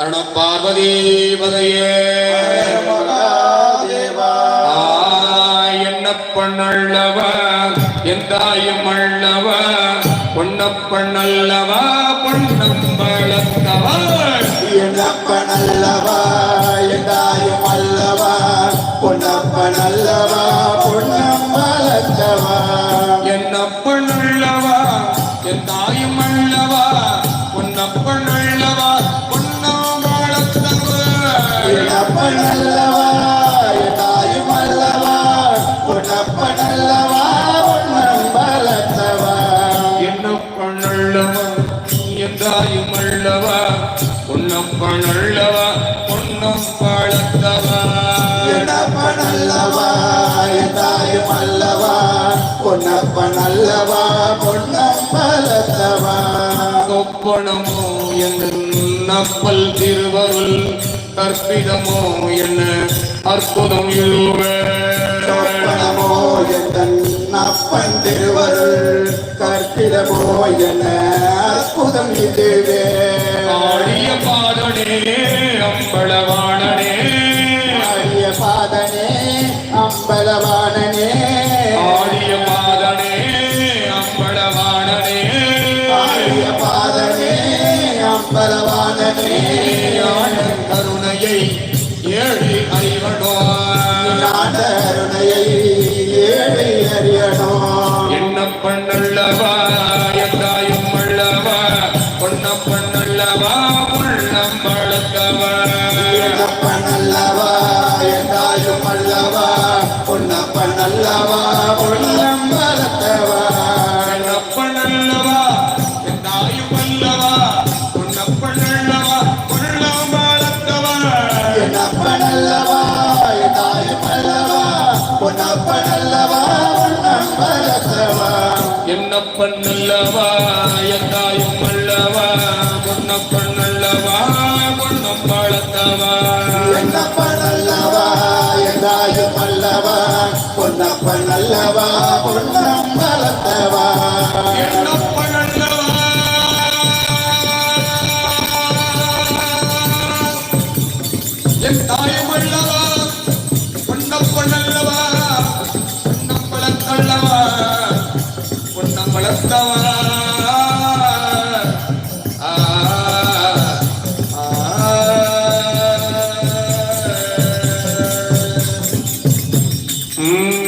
அருண பார்வதி பதையே என் தாயும் அல்லவ பொன்னப்பன் அல்லவ பொன்னம்பளத்தவ என்னப்பன் அல்லவா அல்லவா பொன்னம் அல்லவா என் தாயும் அல்லவா பொன்னப்பன் அல்லவா பொன்னம்பளத்தவ என்னப்பன் அல்லவா எந்தாயும் அல்லவா பொன்னப்பன் அல்லவா பொன்னம் வளர்த்தவா. சொப்பனமோ என்ன நப்பல் திருவருள் கற்பிதமோ என்ன? அற்புதம் இல்வே சொப்பனமோ எந்தன் அப்பன் திருவருள் கற்பிதமோ என அற்புதம் இதுவே ஆடிய பாதனே அம்பளவாணனே ஆடிய பாதனே அம்பலவானனே அம்பலவானனே கருணையை ஏழி அறிவனோ நாடருணையை ஏழை அறியணோ என்ன பண்ணல்லவா எந்தாயும் அல்லவா பொன்ன பண்ணல்லவா உள்ளம் வளர்த்தவா என்னப்பன் அல்லவா எந்தாயும் அல்லவா பொன்னப்பன் அல்லவா பொன்னப்பன் அல்லவா வளர்த்தவா என்னப்பனல்லவா எந்தாயும் அல்லவா பொன்னம் வளர்த்தவா என்னப்பன் அல்லவா எந்தாயும் அல்லவா பொன்னப்பன் அல்லவா பொன்னம் தாயும் அல்லவா பொன்னம்பலத்தல்லவா பொன்னம்பலத்தவா Mm.